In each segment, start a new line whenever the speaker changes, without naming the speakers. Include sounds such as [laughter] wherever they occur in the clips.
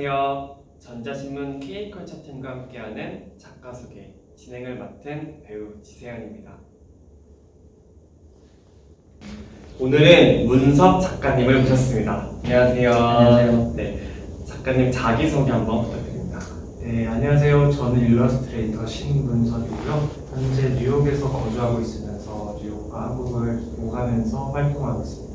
안녕하세요. 전자신문 K컬처 팀과 함께하는 작가 소개 진행을 맡은 배우 지세현입니다. 오늘은 문섭 작가님을 모셨습니다. 안녕하세요.
안녕하세요.
네, 작가님 자기 소개 한번 부탁드립니다.
네, 안녕하세요. 저는 일러스트레이터 신문섭이고요. 현재 뉴욕에서 거주하고 있으면서 뉴욕과 한국을 오가면서 활동하고 있습니다.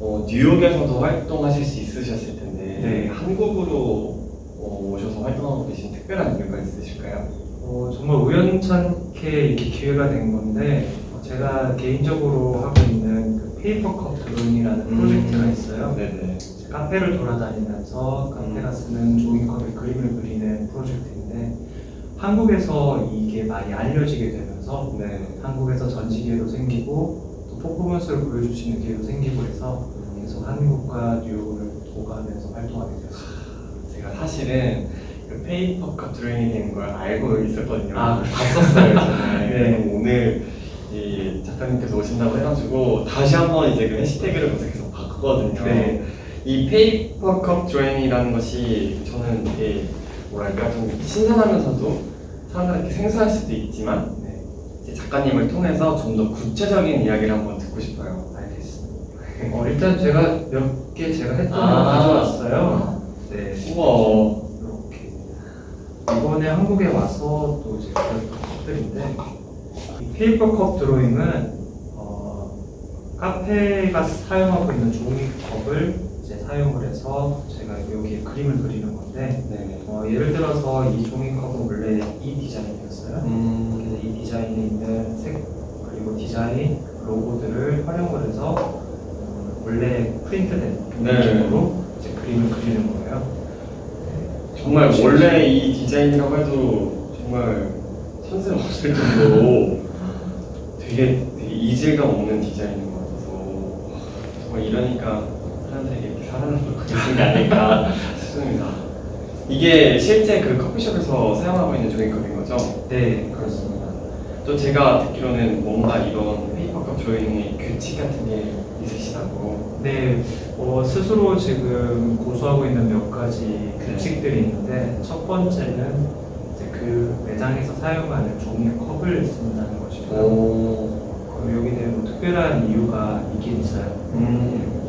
어, 뉴욕에서도 활동하실 수 있으셨을 텐데
네.
한국으로 어, 오셔서 활동하고 계신 특별한 이유가 있으실까요?
어, 정말 우연찮게 이렇게 기회가 된 건데 어, 제가 개인적으로 하고 있는 그 페이퍼컵 드론이라는 프로젝트가 있어요.
네네.
카페를 돌아다니면서 카페가 쓰는 종이컵에 그림을 그리는 프로젝트인데 한국에서 이게 많이 알려지게 되면서
네.
한국에서 전시 기회도 생기고 또 퍼포먼스를 보여줄 수 있는 기회도 생기고 해서 계속 한국과 뉴욕을 오가면서 활동하게 되었습니다.
제가 사실은 그 페이퍼컵 드로잉이 되는 걸 알고 있었거든요.
아,
봤었어요. [laughs] 저는.
네.
오늘 이 작가님께서 오신다고 해가지고 다시 한번 이제 그 해시태그를 검색해서 봤거든요.
네.
이 페이퍼컵 드로잉이라는 것이 저는 되게 뭐랄까 좀 신선하면서도 사람들에게 생소할 수도 있지만
네,
이제 작가님을 통해서 좀 더 구체적인 이야기를 한번 듣고 싶어요.
알겠습니다. 어, 일단 제가 몇 개 제가 했던 거
아.
가져왔어요. 네,
우와.
이렇게 이번에 한국에 와서 또 이제 그렸던 컵들인데 이 페이퍼 컵 드로잉은 어, 카페가 사용하고 있는 종이컵을 이제 사용을 해서 제가 여기에 그림을 그리는 건데
네.
어, 예를 들어서 이 종이컵은 원래 이 디자인이었어요.
음.
그래서 이 디자인에 있는 색 그리고 디자인 로고들을 활용을 해서 어, 원래 프린트된
네.
느낌으로 이제 그림을 그리는 거예요. 네.
정말 원래 이 디자인이라고 해도 정말 천세 없을 정도로 되게, 되게 이질감 없는 디자인인 것 같아서 정말 이러니까 사람들에게 이렇게 사랑을 받고 계신 게 아닐까 [laughs] 싶습니다. 이게 실제 그 커피숍에서 사용하고 있는 종이컵인 거죠?
네 그렇습니다.
또 제가 듣기로는 뭔가 이런 페이퍼컵 조잉의 규칙 같은 게 있으시다고
네, 어, 스스로 지금 고수하고 있는 몇 가지 규칙들이 있는데 첫 번째는 이제 그 매장에서 사용하는 종이컵을 쓴다는 것이고요.
오.
그럼 여기에 뭐 특별한 이유가 있긴 있어요.
음.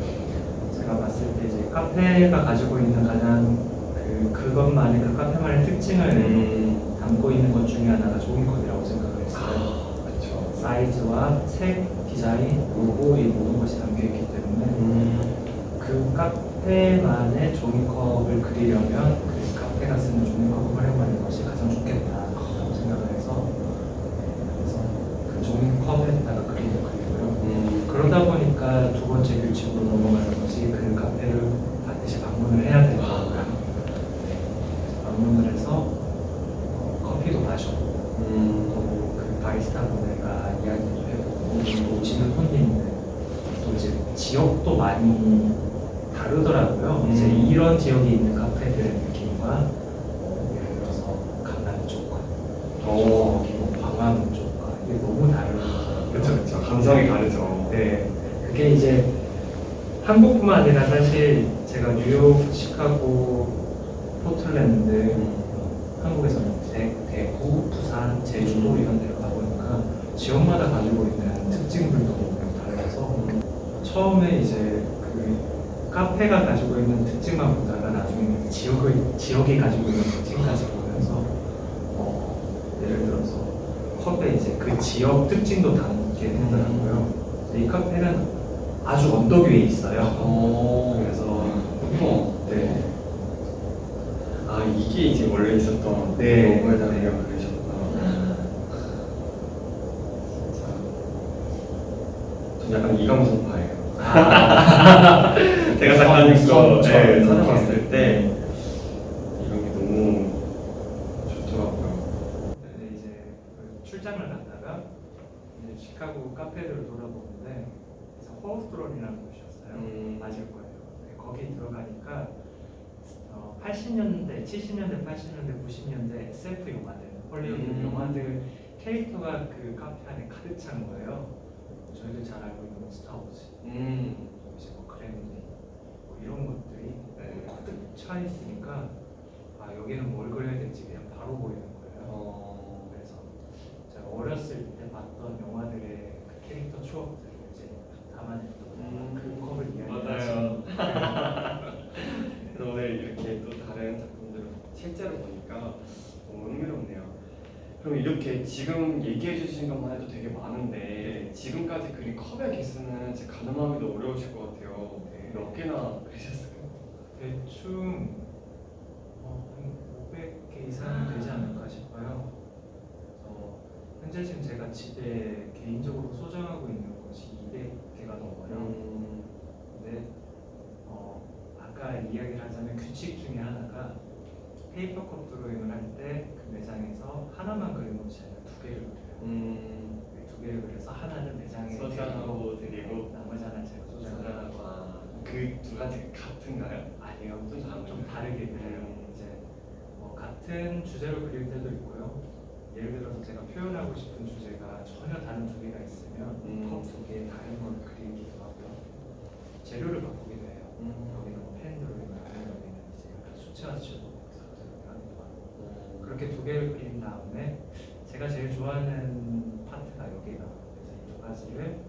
제가 봤을 때 이제 카페가 가지고 있는 가장 그 그것만의 그 카페만의 특징을
음.
담고 있는 것 중에 하나가 종이컵이라고 생각을 했어요.
아, 그렇죠.
사이즈와 색, 디자인, 로고 이 모든 것이 담겨 있기 때문에
음.
그 카페만의 종이컵을 그리려면 그 카페가 쓰는 종이컵을 활용하는 것이 가장 좋겠다라고 생각을 해서 네, 그래서 그 종이컵에다가 그림을 그리고요.
음.
그러다 보니까 두 번째 규칙으로 넘어가는 것이 그 카페를 반드시 방문을 해야 되는 거고요. 네, 방문을 해서 어, 커피도 마셔보고
음.
또 그 바리스타 분들과 이야기도 해보고 또 오시는 손님들 또 이제 지역도 많이 다르더라고요.
음.
이제 이런 지역에 있는 카페들의 느낌과 어, 예를 들어서 강남 쪽과
오.
여기 뭐 광화문 쪽과 이게 너무 다르더라고요.
그렇죠, 그렇죠. 감성이 다르죠.
네, 그게 이제 한국뿐만 아니라 사실 제가 뉴욕, 시카고, 포틀랜드,
음.
한국에서는 대, 대구, 부산, 제주도 이런 데를 가보니까 지역마다 가지고 있는 특징들도 너무 달라서 처음에 이제 그 카페가 가지고 있는 특징만 보다가 나중에 지역의 지역이 가지고 있는 특징까지 보면서 어, 예를 들어서 컵에 이제 그 지역 특징도 담게 되더라고요. 이 카페는 아주 언덕 위에 있어요.
오.
그래서
우와.
네.
아 이게 이제 원래 있었던
네.
그리셨구나. 진짜. 전 약간 이 감성파예요.
아, 성- 성-
네,
성-
찾아봤을 때 이런 게 너무 좋더라고요.
근데 이제 그 출장을 갔다가 이제 시카고 카페들을 돌아보는데 그래서 허스트론이라는 곳이었어요.
음.
맞을 거예요. 네, 거기 들어가니까 어, 80년대, 70년대, 80년대, 90년대 SF 영화들, 헐리우드
음.
영화들 캐릭터가 그 카페 안에 가득 찬 거예요. 저희들 잘 알고 있는 스타워즈,
음.
이제 뭐 그래놀리 뭐 이런 것들이
네.
가득 차 있으니까 아 여기는 뭘 그려야 될지 그냥 바로 보이는 거예요.
어,
그래서 제가 어렸을 때 봤던 영화들의 그 캐릭터 추억들을 이제 담아냈던
음,
그 컵을
맞아요.
이야기하시는
그래서 [laughs] 오늘 이렇게 또 다른 작품들을 실제로 보니까 너무 흥미롭네요. 그럼 이렇게 지금 얘기해 주신 것만 해도 되게 많은데 지금까지 그린 컵의 개수는 가늠하기도 어려우실 것 같아요.
네.
몇 개나 그리셨을까요?
대충 어, 한 500개 이상은 되지 않을까 싶어요. 그래서 현재 지금 제가 집에 개인적으로 소장하고 있는 것이 200개가 넘어요.
음,
근데 어, 아까 이야기를 하자면 규칙 중에 하나가 페이퍼 컵 드로잉을 할 때 그 매장에서 하나만 그리는 것이 아니라 두 개를 그려요.
음,
두 개를 그려서 하나는 매장에
소장하고 드리고
나머지 하나 제가 소장을 하고
그두 가지 같은가요?
아니요
좀
다르게 그려요
음.
이제 뭐 같은 주제로 그릴 때도 있고요 예를 들어서 제가 표현하고 싶은 주제가 전혀 다른 두 개가 있으면
음.
컵두 개의 다른 걸 그리기도 하고요 재료를 바꾸기도 해요
음.
여기는 뭐 펜 드로잉을 하면 여기는 이제 약간 수채화 칠로 드로잉을 하기도 하고 그렇게 두 개를 그린 다음에 제가 제일 좋아하는 파트가 여기가 그래서 이 두 가지를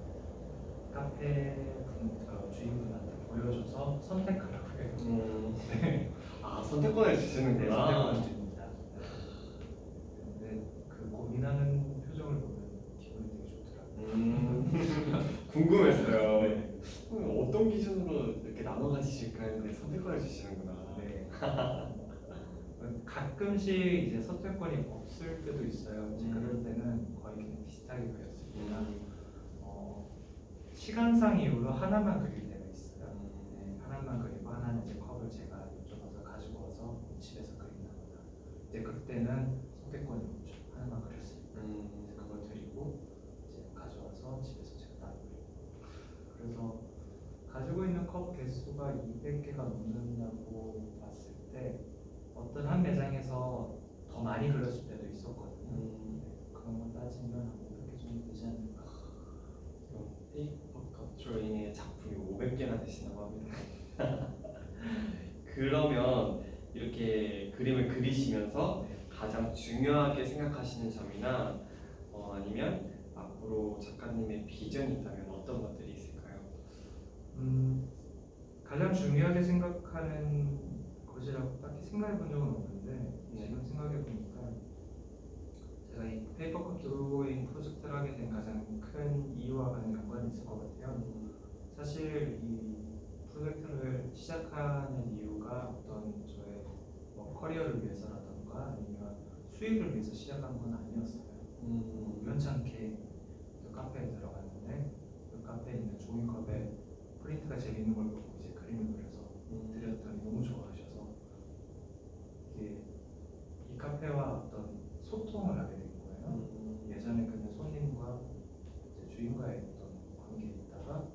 카페 분, 어, 주인분한테 보여줘서 선택하라
음,
네. [laughs]
아 선택권을
네,
주시는구나.
선택을 줍니다. 네. 근데 그 고민하는 표정을 보면 기분이 되게 좋더라고요.
음, [laughs] 궁금했어요.
네.
음, 어떤 기준으로 이렇게 나눠 가지실까 했는데 선택권을 주시는구나.
네. 가끔씩 이제 선택권이 없을 때도 있어요. 이제
음.
그럴 때는 거의 그냥 비슷하게 그렸습니다.
음.
어, 시간상 이유로 하나만 그릴 때가 있어요.
음.
네, 하나만 그리고 하나는 이제 컵을 제가 이쪽에서 가지고 와서 집에서 그린다거나 이제 그때는 선택권이 없죠. 하나만 그렸으니까
음,
이제 그걸 드리고 이제 가져와서 집에서 제가 그리고 그래서 가지고 있는 컵 개수가 200개가 넘는다고 봤을 때 어떤 한 매장에서 더 많이 그렸을 때도 있었거든요.
음.
네, 그런 거 따지면 한 500개 정도 되지 않을까.
그럼 페이퍼 컷 드로잉의 작품이 500개나 되신다고 합니다. [laughs] 그러면 이렇게 그림을 그리시면서 가장 중요하게 생각하시는 점이나 어, 아니면 앞으로 작가님의 비전이 있다면 어떤 것들이 있을까요?
음, 가장 중요하게 생각하는 것이라고 딱히 생각해 본 적은 없는데
네.
지금 생각해 보니까 제가 이 페이퍼컵 드로잉 프로젝트를 하게 된 가장 큰 이유와 가장 연관이 있을 것 같아요. 사실 이 프로젝트를 시작하는 이유가 어떤 저의 뭐 커리어를 위해서라 던가 아니면 수익을 위해서 시작한 건 아니었어요.
음,
우연찮게 그 카페에 들어갔는데 그 카페에 있는 종이컵에 프린트가 재밌는 걸 보고 이제 그림을 그려서
음,
드렸더니 너무 좋아하셔서 이게 이 카페와 어떤 소통을 하게 된 거예요.
음,
예전에 그냥 손님과 이제 주인과의 어떤 관계에 있다가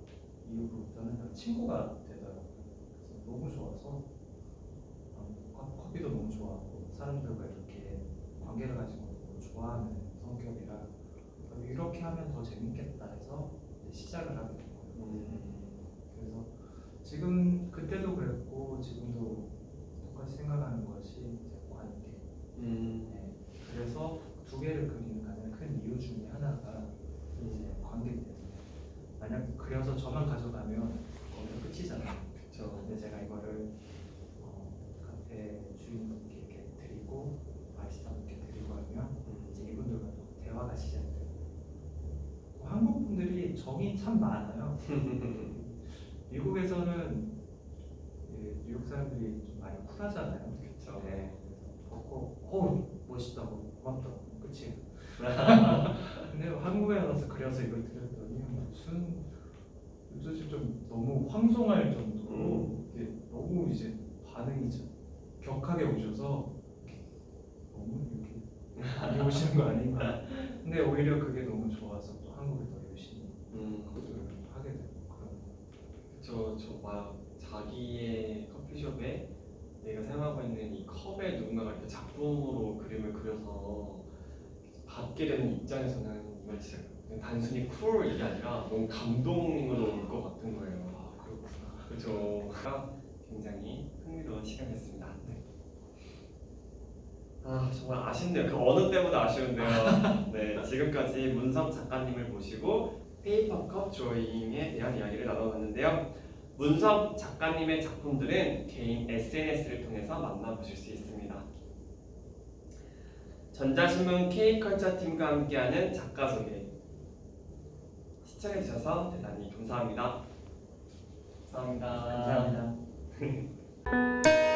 이후부터는 다 친구가 되더라고요. 그래서 너무 좋아서 어, 커- 커피도 너무 좋아하고 사람들과 이렇게 관계를 가지고 너무 좋아하는 성격이라 어, 이렇게 하면 더 재밌겠다 해서 시작을 하게 된 거예요.
음,
그래서 지금 그때도 그랬고 지금도 똑같이 생각하는 것이 이제 관계.
음,
네. 그래서 두 개를 그리는 가장 큰 이유 중에 하나가 이제 관계이기 때문에 만약 그려서 저만 가져가면 거기서 끝이잖아요.
그쵸.
근데 제가 이거를 어, 카페 주인분께 이렇게 드리고 바리스타분께 드리고 하면
음,
이제 이분들과 또 대화가 시작돼요. 뭐 한국 분들이 정이 참 많아요. [laughs] 미국에서는 예, 뉴욕 사람들이 좀 많이 쿨하잖아요.
그쵸.
네. 그래서 벗고 어 멋있다고 고맙다고 끝이에요. [laughs] 근데 한국에 와서 그려서 이걸 드렸더니 무슨 요즘 좀 너무 황송할 정도로
음.
너무 이제 반응이 좀 격하게 오셔서 너무 많이 오시는 거 아닌가. 근데 오히려 그게 너무 좋아서 또 한국에 더 열심히
음,
그것을 하게 되고 그런
그쵸. 저막 자기의 커피숍에 내가 사용하고 있는 이 컵에 누군가가 이렇게 작품으로 그림을 그려서 받게 되는 입장에서는 이건 진짜 그냥 단순히 쿨 이게 아니라 너무 감동으로 올 것 같은 거예요.
아 그렇구나.
그죠. 그러니까 굉장히 흥미로운 시간이었습니다. 네. 아 정말 아쉽네요. 그 어느 때보다 아쉬운데요. [laughs] 네 지금까지 문섭 작가님을 모시고 페이퍼컵 드로잉에 대한 이야기를 나눠봤는데요. 문섭 작가님의 작품들은 개인 SNS를 통해서 만나보실 수 있습니다. 전자신문 K컬처 팀과 함께하는 작가 소개 시청해주셔서 대단히 감사합니다. 감사합니다.
감사합니다. [laughs]